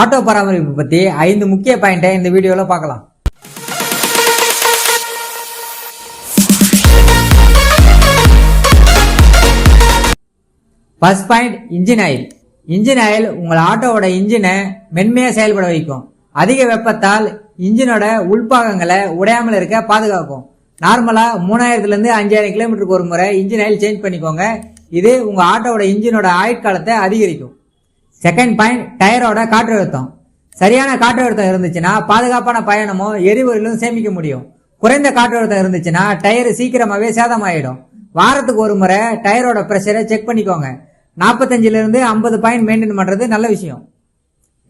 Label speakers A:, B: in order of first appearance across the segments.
A: Auto பராமரிப்பு பத்தி ஐந்து முக்கிய பாயிண்டை இந்த வீடியோல பார்க்கலாம். First point engine oil engine oil உங்கள் ஆட்டோவோட இன்ஜினை மென்மையாக செயல்பட வைக்கும். அதிக வெப்பத்தால் இன்ஜினோட உள்பாகங்களை உடையாமல் இருக்க பாதுகாக்கும். நார்மலாக மூணாயிரத்துலேருந்து அஞ்சாயிரம் கிலோமீட்டருக்கு ஒரு முறை இன்ஜின் ஆயில் சேஞ்ச் பண்ணிக்கோங்க. இது உங்கள் ஆட்டோவோட இன்ஜினோட ஆயுட்காலத்தை அதிகரிக்கும். செகண்ட் பாயிண்ட் டயரோட காற்றழுத்தம். சரியான காற்றழுத்தம் இருந்துச்சுன்னா பாதுகாப்பான பயணமும் எரிபொருளும் சேமிக்க முடியும். குறைந்த காற்றழுத்தம் இருந்துச்சுன்னா டயர் சீக்கிரமாவே சேதமாயிடும். வாரத்துக்கு ஒரு முறை டயரோட ப்ரெஷரை செக் பண்ணிக்கோங்க. நாற்பத்தஞ்சிலிருந்து ஐம்பது பாயிண்ட் மெயின்டைன் பண்ணுறது நல்ல விஷயம்.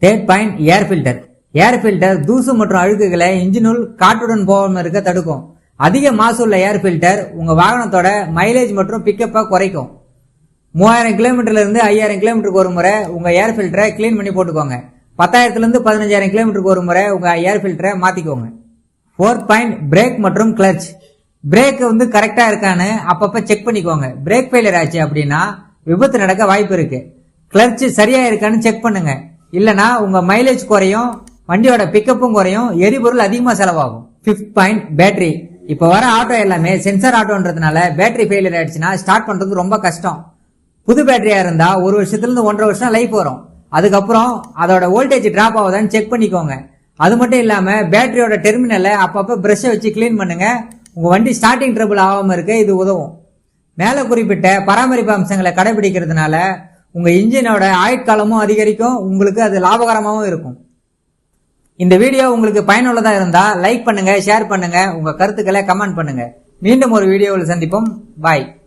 A: Third point air filter air filter தூசு மற்றும் அழுக்குகளை இன்ஜினுள் காற்றுடன் போகாமல் இருக்க தடுக்கும். அதிக மாசு உள்ள ஏர் ஃபில்டர் உங்கள் வாகனத்தோட மைலேஜ் மற்றும் பிக்கப்பை குறைக்கும். மூவாயிரம் கிலோமீட்டர்லேருந்து ஐயாயிரம் கிலோமீட்டருக்கு ஒரு முறை உங்கள் ஏர் ஃபில்டரை க்ளீன் பண்ணி போட்டுக்கோங்க. பத்தாயிரத்துலேருந்து பதினஞ்சாயிரம் கிலோமீட்டருக்கு ஒரு முறை உங்கள் ஏர் ஃபில்டரை மாற்றிக்கோங்க ஃபோர்த் பாயிண்ட் பிரேக் மற்றும் கிளச் பிரேக் வந்து கரெக்டாக இருக்கான்னு அப்பப்போ செக் பண்ணிக்கோங்க. பிரேக் ஃபெயிலியர் ஆச்சு அப்படின்னா விபத்து நடக்க வாய்ப்பு இருக்குது கிளட்ச் சரியாக இருக்கான்னு செக் பண்ணுங்க. இல்லைனா உங்கள் மைலேஜ் குறையும் வண்டியோட பிக்கப்பும் குறையும் எரிபொருள் அதிகமாக செலவாகும். ஃபிஃப்த் பாயிண்ட் பேட்டரி இப்போ வர ஆட்டோ எல்லாமே சென்சார் ஆட்டோன்றதுனால பேட்டரி ஃபெயிலியர் ஆயிடுச்சுன்னா ஸ்டார்ட் பண்ணுறது ரொம்ப கஷ்டம். புது பேட்டரியா இருந்தா ஒரு வருஷத்துல இருந்து ஒன்றரை வருஷம் லைஃப் வரும். அதுக்கப்புறம் அதோட வோல்டேஜ் டிராப் ஆகுதான்னு செக் பண்ணிக்கோங்க. அது மட்டும் இல்லாம பேட்டரியோட டெர்மினலை அப்பப்ப பிரஷ் வச்சு க்ளீன் பண்ணுங்க. உங்க வண்டி ஸ்டார்டிங் ட்ரபிள் ஆகாம இருக்க இது உதவும். மேலே குறிப்பிட்ட பராமரிப்பு அம்சங்களை கடைபிடிக்கிறதுனால உங்க இன்ஜினோட ஆயுட்காலமும் அதிகரிக்கும். உங்களுக்கு அது லாபகரமாகவும் இருக்கும். இந்த வீடியோ உங்களுக்கு பயனுள்ளதா இருந்தா லைக் பண்ணுங்க ஷேர் பண்ணுங்க. உங்க கருத்துக்களை கமெண்ட் பண்ணுங்க. மீண்டும் ஒரு வீடியோவில் சந்திப்போம். பாய்